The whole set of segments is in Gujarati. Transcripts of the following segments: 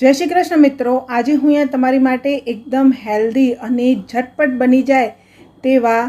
જય શ્રી કૃષ્ણ મિત્રો. આજે હું અહીંયા તમારી માટે એકદમ હેલ્ધી અને ઝટપટ બની જાય તેવા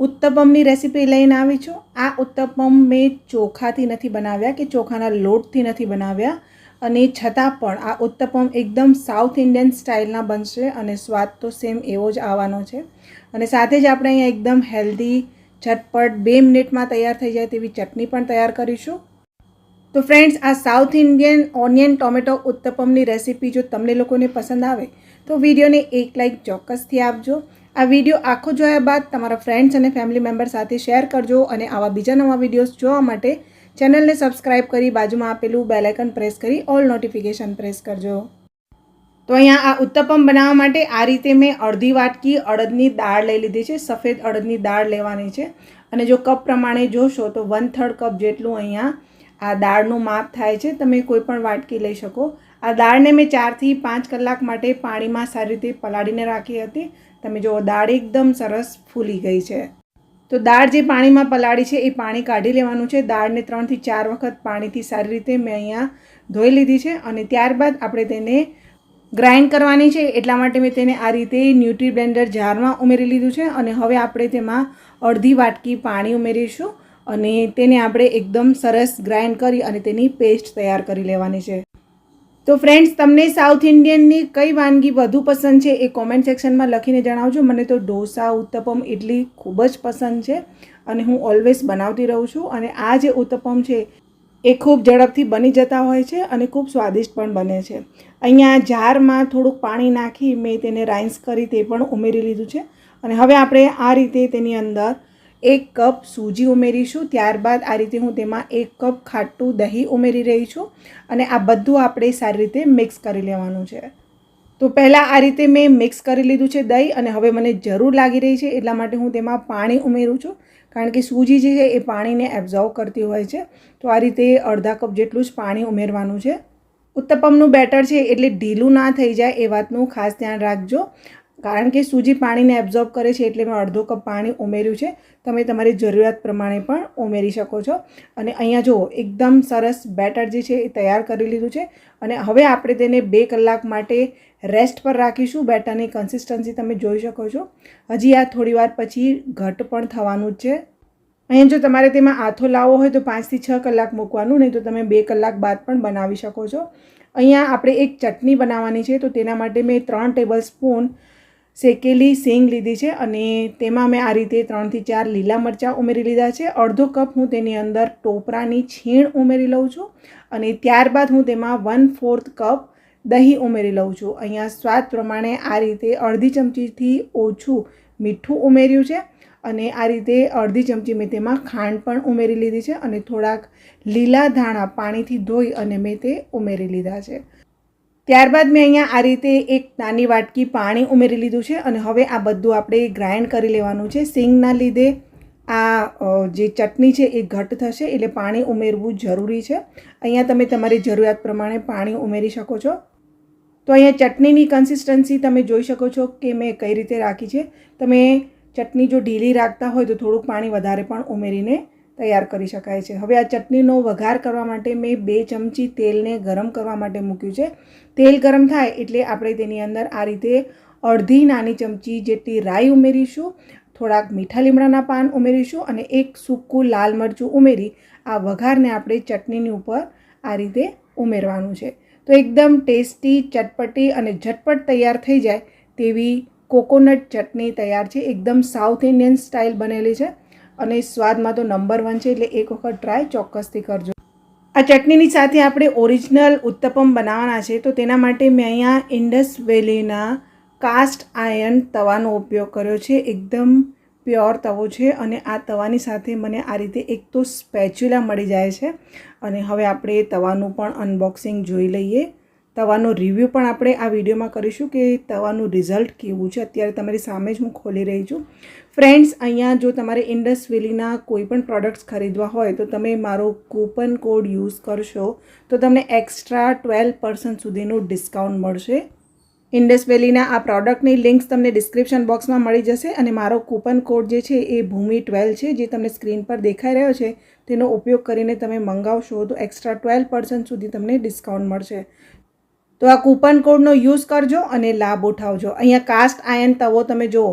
ઉત્તપમની રેસીપી લઈને આવી છું. આ ઉત્તપમ મેં ચોખાથી નથી બનાવ્યા કે ચોખાના લોટથી નથી બનાવ્યા. અને છતાં પણ આ ઉત્તપમ એકદમ સાઉથ ઇન્ડિયન સ્ટાઇલના બનશે અને સ્વાદ તો સેમ એવો જ આવવાનો છે. અને સાથે જ આપણે અહીંયા એકદમ હેલ્ધી ઝટપટ બે મિનિટમાં તૈયાર થઈ જાય તેવી ચટણી પણ તૈયાર કરીશું. તો ફ્રેન્ડ્સ આ સાઉથ ઇન્ડિયન ઓનિયન ટોમેટો ઉત્તપમની રેસીપી જો તમને લોકોને પસંદ આવે, તો વિડીયોને એક લાઇક ચોક્કસથી આપજો. આ વીડિયો આખો જોયા બાદ તમારા ફ્રેન્ડ્સ અને ફેમિલી મેમ્બર સાથે શેર કરજો અને આવા બીજા નવા વિડીયોઝ જોવા માટે ચેનલને સબસ્ક્રાઇબ કરી બાજુમાં આપેલું બેલાઇકન પ્રેસ કરી ઓલ નોટિફિકેશન પ્રેસ કરજો. તો અહીંયા આ ઉત્તપમ બનાવવા માટે આ રીતે મેં અડધી વાટકી અડદની દાળ લઈ લીધી છે, સફેદ અડદની દાળ લેવાની છે. અને જો કપ પ્રમાણે જોશો તો વન થર્ડ કપ જેટલું અહીંયા આ દાળનું માપ થાય છે, તમે કોઈ પણ વાટકી લઈ શકો. આ દાળને મેં ચારથી પાંચ કલાક માટે પાણીમાં સારી રીતે પલાળીને રાખી હતી. તમે જુઓ, દાળ એકદમ સરસ ફૂલી ગઈ છે. તો દાળ જે પાણીમાં પલાળી છે, એ પાણી કાઢી લેવાનું છે. દાળને ત્રણથી ચાર વખત પાણીથી સારી રીતે મેં અહીંયા ધોઈ લીધી છે અને ત્યારબાદ આપણે તેને ગ્રાઇન્ડ કરવાની છે. એટલા માટે મેં તેને આ રીતે ન્યુટ્રી બ્લેન્ડર જારમાં ઉમેરી લીધું છે અને હવે આપણે તેમાં અડધી વાટકી પાણી ઉમેરીશું. અને તેને આપણે એકદમ સરસ ગ્રાઇન્ડ કરી અને તેની પેસ્ટ તૈયાર કરી લેવાની છે. તો ફ્રેન્ડ્સ તમને સાઉથ ઇન્ડિયનની કઈ વાનગી વધુ પસંદ છે એ કોમેન્ટ સેક્શનમાં લખીને જણાવજો. મને તો ઢોસા, ઉત્તપમ ઇડલી ખૂબ જ પસંદ છે અને હું ઓલવેઝ બનાવતી રહું છું અને આ જે ઉત્તપમ છે એ ખૂબ ઝડપથી બની જતા હોય છે અને ખૂબ સ્વાદિષ્ટ પણ બને છે. અહીંયા જારમાં થોડુંક પાણી નાખી મેં તેને રાઇન્સ કરી તે પણ ઉમેરી લીધું છે અને હવે આપણે આ રીતે તેની અંદર એક કપ સૂજી ઉમેરીશું ત્યારબાદ આ રીતે હું તેમાં એક કપ ખાટું દહીં ઉમેરી રહી છું અને આ બધું આપણે સારી રીતે મિક્સ કરી લેવાનું છે. તો પહેલાં આ રીતે મેં મિક્સ કરી લીધું છે દહીં અને હવે મને જરૂર લાગી રહી છે એટલા માટે હું તેમાં પાણી ઉમેરું છું. કારણ કે સૂજી જે છે એ પાણીને એબ્ઝોર્વ કરતી હોય છે. તો આ રીતે અડધા કપ જેટલું જ પાણી ઉમેરવાનું છે. ઉત્તપમનું બેટર છે એટલે ઢીલું ના થઈ જાય એ વાતનું ખાસ ધ્યાન રાખજો. કારણ કે સૂજી પાણીને એબ્ઝોર્બ કરે છે એટલે મેં અડધો કપ પાણી ઉમેર્યું છે. તમે તમારી જરૂરિયાત પ્રમાણે પણ ઉમેરી શકો છો. અને અહીંયા જુઓ, એકદમ સરસ બેટર જે છે એ તૈયાર કરી લીધું છે. અને હવે આપણે તેને બે કલાક માટે રેસ્ટ પર રાખીશું. બેટરની કન્સિસ્ટન્સી તમે જોઈ શકો છો. હજી આ થોડીવાર પછી ઘટ પણ થવાનું જ છે. અહીંયા જો તમારે તેમાં આથો લાવવો હોય તો પાંચથી છ કલાક મૂકવાનું, નહીં તો તમે બે કલાક બાદ પણ બનાવી શકો છો. અહીંયા આપણે એક ચટણી બનાવવાની છે, તો તેના માટે મેં ત્રણ ટેબલ સ્પૂન શેકેલી સિંગ લીધી છે અને તેમાં મેં આ રીતે ત્રણથી ચાર લીલા મરચાં ઉમેરી લીધા છે. અડધો કપ હું તેની અંદર ટોપરાની છીણ ઉમેરી લઉં છું અને ત્યારબાદ હું તેમાં વન ફોર્થ કપ દહીં ઉમેરી લઉં છું. અહીંયા સ્વાદ પ્રમાણે આ રીતે અડધી ચમચીથી ઓછું મીઠું ઉમેર્યું છે અને આ રીતે અડધી ચમચી મેં તેમાં ખાંડ પણ ઉમેરી લીધી છે અને થોડાક લીલા ધાણા પાણીથી ધોઈ અને મેં તે ઉમેરી લીધા છે. ત્યારબાદ મેં અહીંયા આ રીતે એક નાની વાટકી પાણી ઉમેરી લીધું છે અને હવે આ બધું આપણે ગ્રાઇન્ડ કરી લેવાનું છે. સિંગના લીધે આ જે ચટણી છે એ ઘટ થશે એટલે પાણી ઉમેરવું જરૂરી છે. અહીંયા તમે તમારી જરૂરિયાત પ્રમાણે પાણી ઉમેરી શકો છો. તો અહીંયા ચટણીની કન્સિસ્ટન્સી તમે જોઈ શકો છો કે મેં કઈ રીતે રાખી છે. તમે ચટણી જો ઢીલી રાખતા હોય તો થોડુંક પાણી વધારે પણ ઉમેરીને તૈયાર કરી શકાય છે. હવે આ ચટણીનો વઘાર કરવા માટે મેં બે ચમચી તેલને ગરમ કરવા માટે મૂક્યું છે. તેલ ગરમ થાય એટલે આપણે તેની અંદર આ રીતે અડધી નાની ચમચી જેટલી રાઈ ઉમેરીશું, થોડાક મીઠા લીમડાના પાન ઉમેરીશું અને એક સૂકું લાલ મરચું ઉમેરી આ વઘારને આપણે ચટણીની ઉપર આ રીતે ઉમેરવાનું છે. તો એકદમ ટેસ્ટી, ચટપટી અને ઝટપટ તૈયાર થઈ જાય તેવી કોકોનટ ચટણી તૈયાર છે. એકદમ સાઉથ ઇન્ડિયન સ્ટાઇલ બનેલી છે. અને સ્વાદમાં તો નંબર વન છે એટલે એક વખત ટ્રાય ચોક્કસથી કરજો. આ ચટણીની સાથે આપણે ઓરિજિનલ ઉત્તપમ બનાવવાના છે, તો તેના માટે મેં અહીંયા ઇન્ડસ વેલીના કાસ્ટ આયર્ન તવાનો ઉપયોગ કર્યો છે. એકદમ પ્યોર તવો છે અને આ તવાની સાથે મને આ રીતે એક તો સ્પેચ્યુલા મળી જાય છે. અને હવે આપણે તવાનું પણ અનબોક્સિંગ જોઈ લઈએ. તવાનો રિવ્યૂ પણ આપણે આ વિડીયોમાં કરીશું કે તવાનું રિઝલ્ટ કેવું છે. અત્યારે તમારી સામે જ હું ખોલી રહી છું. ફ્રેન્ડ્સ અહીંયા જો તમારે ઇન્ડસ વેલીના કોઈ પણ પ્રોડક્ટ્સ ખરીદવા હોય તો તમે મારો કૂપન કોડ યુઝ કરશો તો તમને એક્સ્ટ્રા ટ્વેલ્વ પર્સન્ટ સુધીનું ડિસ્કાઉન્ટ મળશે. ઇન્ડસ વેલીના આ પ્રોડક્ટની લિંક્સ તમને ડિસ્ક્રિપ્શન બોક્સમાં મળી જશે અને મારો કૂપન કોડ જે છે એ ભૂમિ ટ્વેલ્વ છે જે તમને સ્ક્રીન પર દેખાઈ રહ્યો છે તેનો ઉપયોગ કરીને તમે મંગાવશો તો એક્સ્ટ્રા ટ્વેલ્વ પર્સન્ટ સુધી તમને ડિસ્કાઉન્ટ મળશે. તો આ કૂપન કોડનો યુઝ કરજો અને લાભ ઉઠાવજો. અહીંયા કાસ્ટ આયર્ન તવો તમે જુઓ.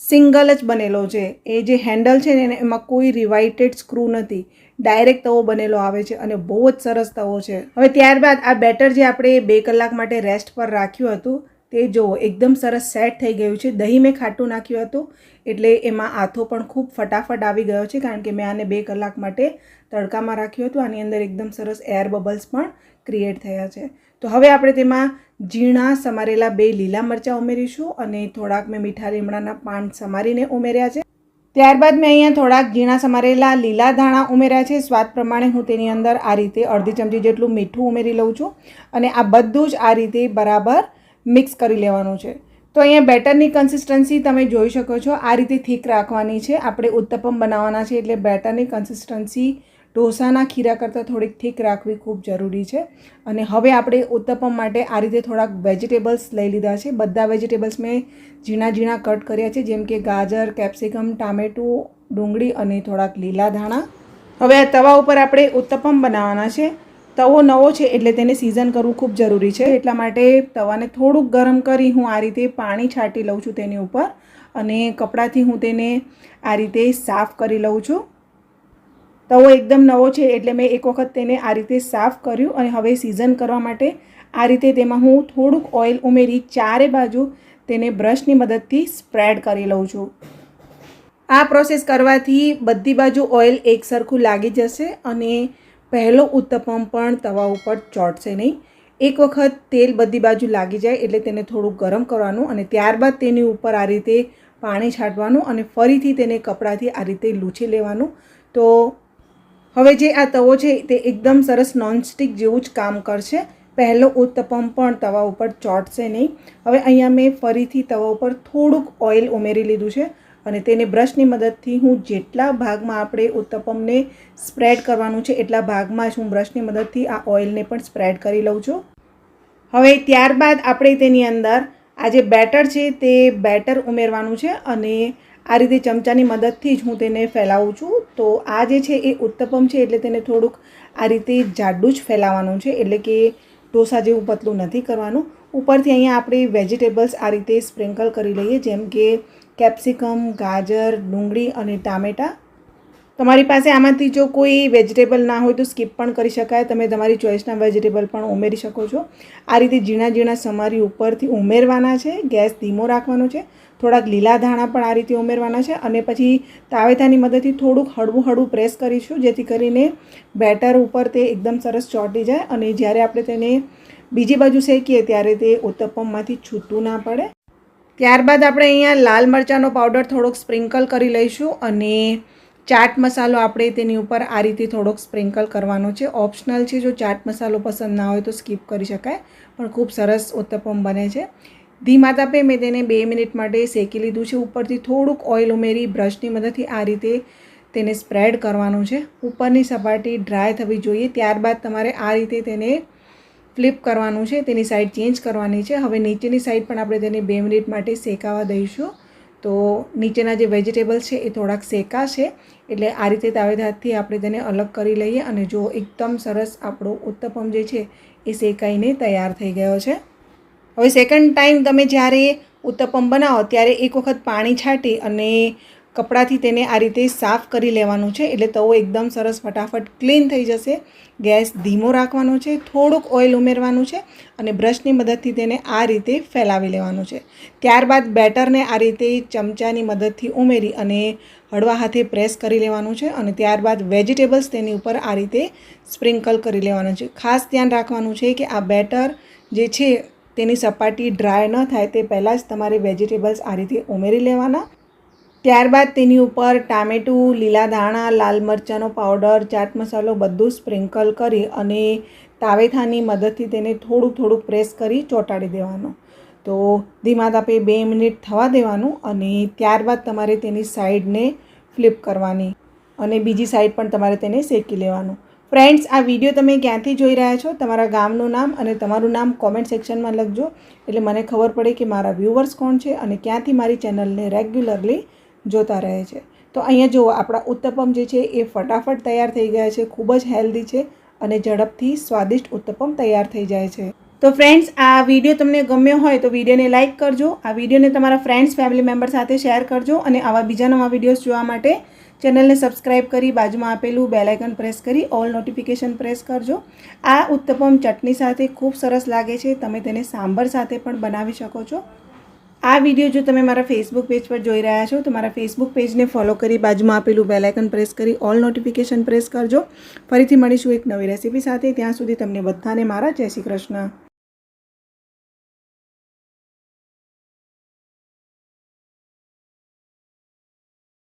સિંગલ જ બનેલો છે. એ જે હેન્ડલ છે ને એમાં કોઈ રિવાઇટેડ સ્ક્રૂ નથી. ડાયરેક્ટ તવો બનેલો આવે છે અને બહુ જ સરસ તવો છે. હવે ત્યારબાદ આ બેટર જે આપણે બે કલાક માટે રેસ્ટ પર રાખ્યું હતું, તે જુઓ. એકદમ સરસ સેટ થઈ ગયું છે. દહીં મેં ખાટું નાખ્યું હતું, એટલે એમાં આથો પણ ખૂબ ફટાફટ આવી ગયો છે, કારણ કે મેં આને બે કલાક માટે તડકામાં રાખ્યું હતું. આની અંદર એકદમ સરસ એર બબલ્સ પણ ક્રિએટ થયા છે. તો હવે આપણે તેમાં ઝીણા સમારેલા બે લીલા મરચાં ઉમેરીશું અને થોડાક મેં મીઠા લીમડાના પાન સમારીને ઉમેર્યા છે. ત્યારબાદ મેં અહીંયા થોડાક ઝીણા સમારેલા લીલા ધાણા ઉમેર્યા છે. સ્વાદ પ્રમાણે હું તેની અંદર આ રીતે અડધી ચમચી જેટલું મીઠું ઉમેરી લઉં છું અને આ બધું જ આ રીતે બરાબર મિક્સ કરી લેવાનું છે. તો અહીંયા બેટરની કન્સિસ્ટન્સી તમે જોઈ શકો છો. આ રીતે થીક રાખવાની છે. આપણે ઉત્તપમ બનાવવાના છે એટલે બેટરની કન્સિસ્ટન્સી ઢોસાના ખીરા કરતાં થોડીક થીક રાખવી ખૂબ જરૂરી છે. અને હવે આપણે ઉત્તપમ માટે આ રીતે થોડાક વેજીટેબલ્સ લઈ લીધા છે. બધા વેજીટેબલ્સ મેં ઝીણા ઝીણા કટ કર્યા છે, જેમ કે ગાજર, કેપ્સિકમ, ટામેટું, ડુંગળી અને થોડાક લીલા ધાણા. હવે આ તવા ઉપર આપણે ઉત્તપમ બનાવવાના છે. તવો નવો છે એટલે તેને સિઝન કરવું ખૂબ જરૂરી છે. એટલા માટે તવાને થોડુંક ગરમ કરી હું આ રીતે પાણી છાંટી લઉં છું તેની ઉપર અને કપડાથી હું તેને આ રીતે સાફ કરી લઉં છું. તવો એકદમ નવો છે એટલે મેં એક વખત તેને આ રીતે સાફ કર્યું અને હવે સિઝન કરવા માટે આ રીતે તેમાં હું થોડુંક ઓઇલ ઉમેરી ચારે બાજુ તેને બ્રશની મદદથી સ્પ્રેડ કરી લઉં છું. આ પ્રોસેસ કરવાથી બધી બાજુ ઓઇલ એકસરખું લાગી જશે અને પહેલો ઉત્તપમ પણ તવા ઉપર ચોંટશે નહીં. એક વખત તેલ બધી બાજુ લાગી જાય એટલે તેને થોડું ગરમ કરવાનું અને ત્યારબાદ તેની ઉપર આ રીતે પાણી છાંટવાનું અને ફરીથી તેને કપડાથી આ રીતે લૂછી લેવાનું. તો હવે જે આ તવો છે તે એકદમ સરસ નોનસ્ટિક જેવું જ કામ કરશે. પહેલો ઉત્તપમ પણ તવા ઉપર ચોંટશે નહીં. હવે અહીંયા મેં ફરીથી તવા ઉપર થોડુંક ઓઇલ ઉમેરી લીધું છે અને તેને બ્રશની મદદથી હું જેટલા ભાગમાં આપણે ઉત્તપમને સ્પ્રેડ કરવાનું છે એટલા ભાગમાં જ હું બ્રશની મદદથી આ ઓઇલને પણ સ્પ્રેડ કરી લઉં છું. હવે ત્યારબાદ આપણે તેની અંદર આ જે બેટર છે તે બેટર ઉમેરવાનું છે અને આ રીતે ચમચાની મદદથી જ હું તેને ફેલાવું છું. તો આ જે છે એ ઉત્તપમ છે એટલે તેને થોડુંક આ રીતે જાડું જ ફેલાવવાનું છે. એટલે કે ઢોસા જેવું પતલું નથી કરવાનું. ઉપરથી અહીંયા આપણે વેજીટેબલ્સ આ રીતે સ્પ્રિંકલ કરી લઈએ, જેમ કે કેપ્સિકમ, ગાજર, ડુંગળી અને ટામેટાં. તમારી પાસે આમાંથી જો કોઈ વેજીટેબલ ના હોય તો સ્કીપ પણ કરી શકાય. તમે તમારી ચોઈસના વેજીટેબલ પણ ઉમેરી શકો છો. આ રીતે ઝીણા ઝીણા સમારી ઉપરથી ઉમેરવાના છે. ગેસ ધીમો રાખવાનો છે. થોડાક લીલા ધાણા પણ આ રીતે ઉમેરવાના છે અને પછી તાવેથાની મદદથી થોડુંક હળવું હળવું પ્રેસ કરીશું, જેથી કરીને બેટર ઉપર તે એકદમ સરસ ચોંટી જાય અને જ્યારે આપણે તેને બીજી બાજુ શેકીએ ત્યારે તે ઉત્તપમમાંથી છૂટું ના પડે. ત્યારબાદ આપણે અહીંયા લાલ મરચાંનો પાવડર થોડોક સ્પ્રિંકલ કરી લઈશું અને ચાટ મસાલો આપણે તેની ઉપર આ રીતે થોડોક સ્પ્રિંકલ કરવાનો છે. ઓપ્શનલ છે, જો ચાટ મસાલો પસંદ ના હોય તો સ્કીપ કરી શકાય, પણ ખૂબ સરસ ઉત્તપમ બને છે. ધીમા તાપે મેં તેને બે મિનિટ માટે શેકી લીધું છે. ઉપરથી થોડુંક ઓઇલ ઉમેરી બ્રશની મદદથી આ રીતે તેને સ્પ્રેડ કરવાનું છે. ઉપરની સપાટી ડ્રાય થવી જોઈએ. ત્યારબાદ તમારે આ રીતે તેને ફ્લિપ કરવાનું છે. તેની સાઈડ ચેન્જ કરવાની છે. હવે નીચેની સાઈડ પણ આપણે તેને બે મિનિટ માટે શેકાવા દઈશું. તો નીચેના જે વેજીટેબલ્સ છે એ થોડાક શેકાશે. એટલે આ રીતે તાવેદાતથી આપણે તેને અલગ કરી લઈએ અને જો એકદમ સરસ આપણો ઉત્તપમ જે છે એ શેકાઈને તૈયાર થઈ ગયો છે. હવે સેકન્ડ ટાઈમ તમે જ્યારે ઉત્તપમ બનાવો, ત્યારે એક વખત પાણી છાંટી અને કપડાથી તેને આ રીતે સાફ કરી લેવાનું છે. એટલે તવો એકદમ સરસ ફટાફટ ક્લીન થઈ જશે. ગેસ ધીમો રાખવાનો છે, થોડુંક ઓઇલ ઉમેરવાનું છે અને બ્રશની મદદથી તેને આ રીતે ફેલાવી લેવાનું છે. ત્યારબાદ બેટરને આ રીતે ચમચાની મદદથી ઉમેરી અને હળવા હાથે પ્રેસ કરી લેવાનું છે અને ત્યારબાદ વેજીટેબલ્સ તેની ઉપર આ રીતે સ્પ્રિંકલ કરી લેવાનું છે. ખાસ ધ્યાન રાખવાનું છે કે આ બેટર જે છે તેની સપાટી ડ્રાય ન થાય તે પહેલાં જ તમારે વેજીટેબલ્સ આ રીતે ઉમેરી લેવાના. ત્યારબાદ તેની ઉપર ટામેટું, લીલા ધાણા, લાલ મરચાંનો પાવડર ચાટ મસાલો બધું સ્પ્રિંકલ કરી અને તાવેથાની મદદથી તેને થોડું થોડું પ્રેસ કરી ચોંટાડી દેવાનું. તો ધીમા તાપે બે મિનિટ થવા દેવાનું અને ત્યારબાદ તમારે તેની સાઈડને ફ્લિપ કરવાની અને બીજી સાઈડ પણ તમારે તેને શેકી લેવાનું. ફ્રેન્ડ્સ, આ વીડિયો તમે ક્યાંથી જોઈ રહ્યા છો? તમારા ગામનું નામ અને તમારું નામ કોમેન્ટ સેક્શનમાં લખજો. એટલે મને ખબર પડે કે મારા વ્યૂવર્સ કોણ છે અને ક્યાંથી મારી ચેનલને રેગ્યુલરલી જોતા રહે છે. તો અહીંયા જુઓ, આપણા ઉત્તપમ જે છે એ ફટાફટ તૈયાર થઈ ગયા છે, ખૂબ જ હેલ્ધી છે અને ઝડપથી સ્વાદિષ્ટ ઉત્તપમ તૈયાર થઈ જાય છે. તો ફ્રેન્ડ્સ, આ વીડિયો તમને ગમ્યો હોય તો વિડીયોને લાઇક કરજો, આ વિડીયોને તમારા ફ્રેન્ડ્સ ફેમિલી મેમ્બર સાથે શેર કરજો અને આવા બીજા નવા વિડીયોઝ જોવા માટે ચેનલને સબસ્ક્રાઇબ કરી બાજુમાં આપેલું બેલાઇકન પ્રેસ કરી ઓલ નોટિફિકેશન પ્રેસ કરજો. આ ઉત્તપમ ચટણી સાથે ખૂબ સરસ લાગે છે. તમે તેને સાંભર સાથે પણ બનાવી શકો છો. આ વીડિયો જો તમે મારા ફેસબુક પેજ પર જોઈ રહ્યા છો, તો મારા ફેસબુક પેજને ફોલો કરી બાજુમાં આપેલું બેલાઇકન પ્રેસ કરી ઓલ નોટિફિકેશન પ્રેસ કરજો. ફરીથી મળીશું એક નવી રેસીપી સાથે. ત્યાં સુધી તમને બધાને મારા જય શ્રી કૃષ્ણ.